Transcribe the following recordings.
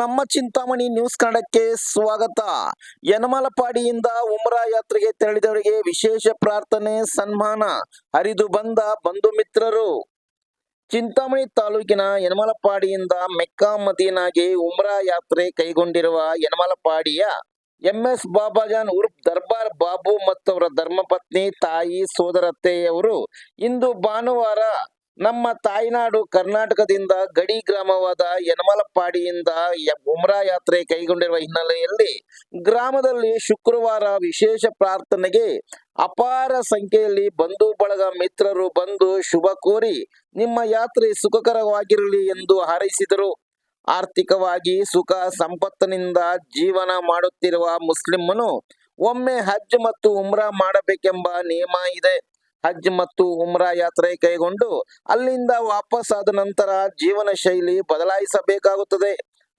ನಮ್ಮ ಚಿಂತಾಮಣಿ ನ್ಯೂಸ್ ಕನ್ನಡಕ್ಕೆ ಸ್ವಾಗತ. ಯನಮಲಪಾಡಿಯಿಂದ ಉಮ್ರಾ ಯಾತ್ರೆಗೆ ತೆರಳಿದವರಿಗೆ ವಿಶೇಷ ಪ್ರಾರ್ಥನೆ, ಸನ್ಮಾನ. ಹರಿದು ಬಂದ ಬಂಧು ಮಿತ್ರರು. ಚಿಂತಾಮಣಿ ತಾಲೂಕಿನ ಯನಮಲಪಾಡಿಯಿಂದ ಮೆಕ್ಕಾ ಮದೀನಾಗೆ ಉಮ್ರಾ ಯಾತ್ರೆ ಕೈಗೊಂಡಿರುವ ಯನಮಲಪಾಡಿಯ ಎಂಎಸ್ ಬಾಬಾಜಾನ್ ಉರ್ಫ್ ದರ್ಬಾರ್ ಬಾಬು ಮತ್ತವರ ಧರ್ಮಪತ್ನಿ, ತಾಯಿ, ಸೋದರತ್ತೆಯವರು ಇಂದು ಭಾನುವಾರ ನಮ್ಮ ತಾಯ್ನಾಡು ಕರ್ನಾಟಕದಿಂದ ಗಡಿ ಗ್ರಾಮವಾದ ಯನಮಲಪ್ಪಾಡಿಯಿಂದ ಉಮ್ರಾ ಯಾತ್ರೆ ಕೈಗೊಂಡಿರುವ ಹಿನ್ನೆಲೆಯಲ್ಲಿ ಗ್ರಾಮದಲ್ಲಿ ಶುಕ್ರವಾರ ವಿಶೇಷ ಪ್ರಾರ್ಥನೆಗೆ ಅಪಾರ ಸಂಖ್ಯೆಯಲ್ಲಿ ಬಂಧು ಬಳಗ ಮಿತ್ರರು ಬಂದು ಶುಭ ಕೋರಿ ನಿಮ್ಮ ಯಾತ್ರೆ ಸುಖಕರವಾಗಿರಲಿ ಎಂದು ಹಾರೈಸಿದರು. ಆರ್ಥಿಕವಾಗಿ ಸುಖ ಸಂಪತ್ತಿನಿಂದ ಜೀವನ ಮಾಡುತ್ತಿರುವ ಮುಸ್ಲಿಮನು ಒಮ್ಮೆ ಹಜ್ ಮತ್ತು ಉಮ್ರಾ ಮಾಡಬೇಕೆಂಬ ನಿಯಮ ಇದೆ. ಹಜ್ ಮತ್ತು ಉಮ್ರಾ ಯಾತ್ರೆ ಕೈಗೊಂಡು ಅಲ್ಲಿಂದ ವಾಪಸ್ ಆದ ನಂತರ ಜೀವನ ಶೈಲಿ ಬದಲಾಯಿಸಬೇಕಾಗುತ್ತದೆ.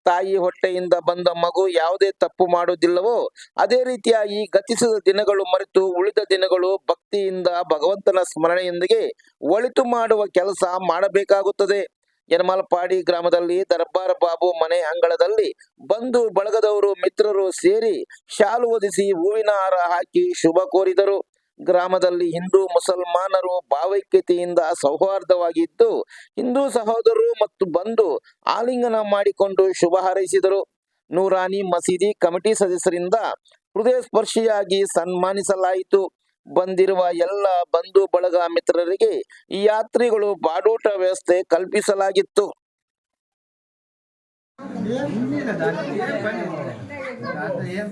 ತಾಯಿ ಹೊಟ್ಟೆಯಿಂದ ಬಂದ ಮಗು ಯಾವುದೇ ತಪ್ಪು ಮಾಡುವುದಿಲ್ಲವೋ, ಅದೇ ರೀತಿಯಾಗಿ ಗತಿಸಿದ ದಿನಗಳು ಮರೆತು ಉಳಿದ ದಿನಗಳು ಭಕ್ತಿಯಿಂದ ಭಗವಂತನ ಸ್ಮರಣೆಯೊಂದಿಗೆ ಒಳಿತು ಮಾಡುವ ಕೆಲಸ ಮಾಡಬೇಕಾಗುತ್ತದೆ. ಯನಮಲಪಾಡಿ ಗ್ರಾಮದಲ್ಲಿ ದರ್ಬಾರ್ ಬಾಬು ಮನೆ ಅಂಗಳದಲ್ಲಿ ಬಂಧು ಬಳಗದವರು ಮಿತ್ರರು ಸೇರಿ ಶಾಲು ಒದಿಸಿ ಹೂವಿನ ಹಾರ ಹಾಕಿ ಶುಭ ಕೋರಿದರು. ಗ್ರಾಮದಲ್ಲಿ ಹಿಂದೂ ಮುಸಲ್ಮಾನರು ಭಾವೈಕ್ಯತೆಯಿಂದ ಸೌಹಾರ್ದವಾಗಿದ್ದು, ಹಿಂದೂ ಸಹೋದರರು ಮತ್ತು ಬಂದು ಆಲಿಂಗನ ಮಾಡಿಕೊಂಡು ಶುಭ ಹಾರೈಸಿದರು. ನೂರಾನಿ ಮಸೀದಿ ಕಮಿಟಿ ಸದಸ್ಯರಿಂದ ಹೃದಯ ಸ್ಪರ್ಶಿಯಾಗಿ ಸನ್ಮಾನಿಸಲಾಯಿತು. ಬಂದಿರುವ ಎಲ್ಲ ಬಂಧು ಬಳಗ ಮಿತ್ರರಿಗೆ ಈ ಯಾತ್ರಿಗಳು ಬಾಡೂಟ ವ್ಯವಸ್ಥೆ ಕಲ್ಪಿಸಲಾಗಿತ್ತು. ಏನ್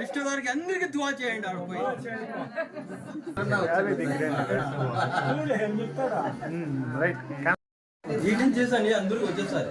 రిష్ట గారికి అందరికి దువా చేయండి ఆడ పోయి. రైట్. అందరూ వచ్చేసారు.